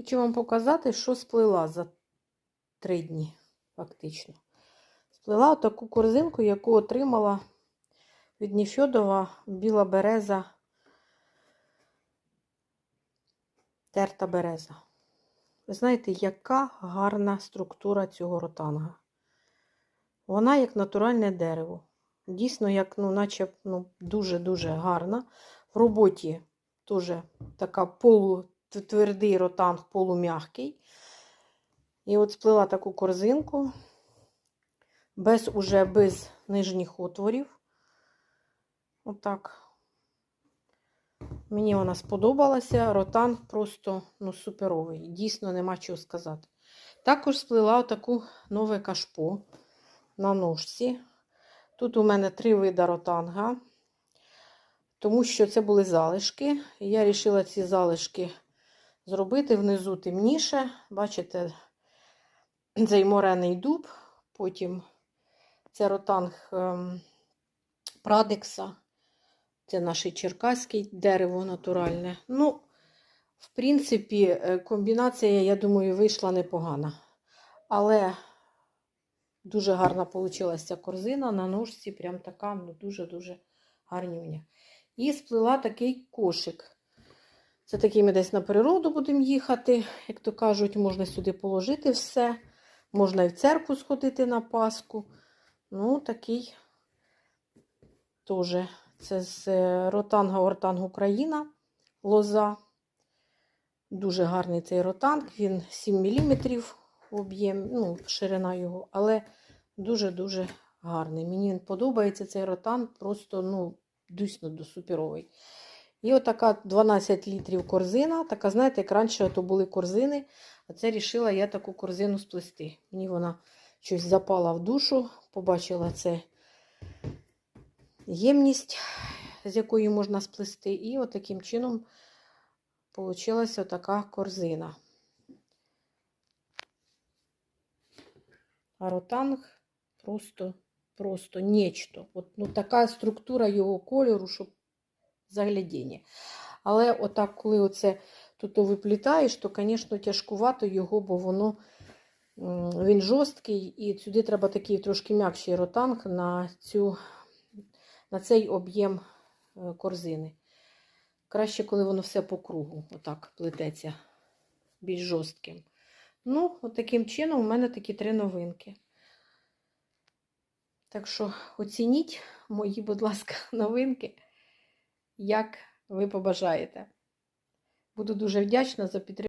Хочу вам показати, що сплела за три дні, фактично. Сплела таку корзинку, яку отримала від Ніфьодова біла береза, терта береза. Ви знаєте, яка гарна структура цього ротанга. Вона як натуральне дерево. Дійсно, як, ну, наче ну, дуже-дуже гарна. В роботі теж така полутвердий ротанг, полум'який. І от сплела таку корзинку, без, уже без нижніх отворів. Отак. Мені вона сподобалася. Ротанг просто ну, суперовий. Дійсно, нема чого сказати. Також сплела отаку нове кашпо на ножці. Тут у мене три вида ротанга, тому що це були залишки. І я вирішила ці залишки зробити внизу темніше. Бачите, цей морений дуб, потім це ротанг ем, Прадекса. Це наш черкаський дерево натуральне. Ну, в принципі, е, комбінація, я думаю, вийшла непогана. Але дуже гарна вийшла ця корзина на ножці, прям така, ну, дуже-дуже гарнюня. І сплела такий кошик. Це такий ми десь на природу будемо їхати. Як то кажуть, можна сюди положити все. Можна і в церкву сходити на Пасху. Ну, такий теж. Це з е, ротанга Ортанг Україна лоза. Дуже гарний цей ротанг. Він 7 мм об'єм, ну, ширина його, але дуже-дуже гарний. Мені він подобається цей ротанг, просто ну, дійсно до суперовий. І отака 12 літрів корзина. Така, знаєте, як раніше то були корзини, а це рішила я таку корзину сплести. Мені вона щось запала в душу, побачила це ємність, з якої можна сплести, і от таким чином вийшла така корзина. А ротанг просто, просто нечто. От, ну, така структура його кольору, щоб заглядіння. Але отак, коли оце тут виплітаєш, то, звісно, тяжкувато його, бо воно він жорсткий, і сюди треба такий трошки м'якший ротанг на цю на цей об'єм е, корзини. Краще, коли воно все по кругу, отак плететься більш жорстким. Ну, таким чином, у мене такі три новинки. Так що оцініть мої, будь ласка, новинки, як ви побажаєте. Буду дуже вдячна за підтримку.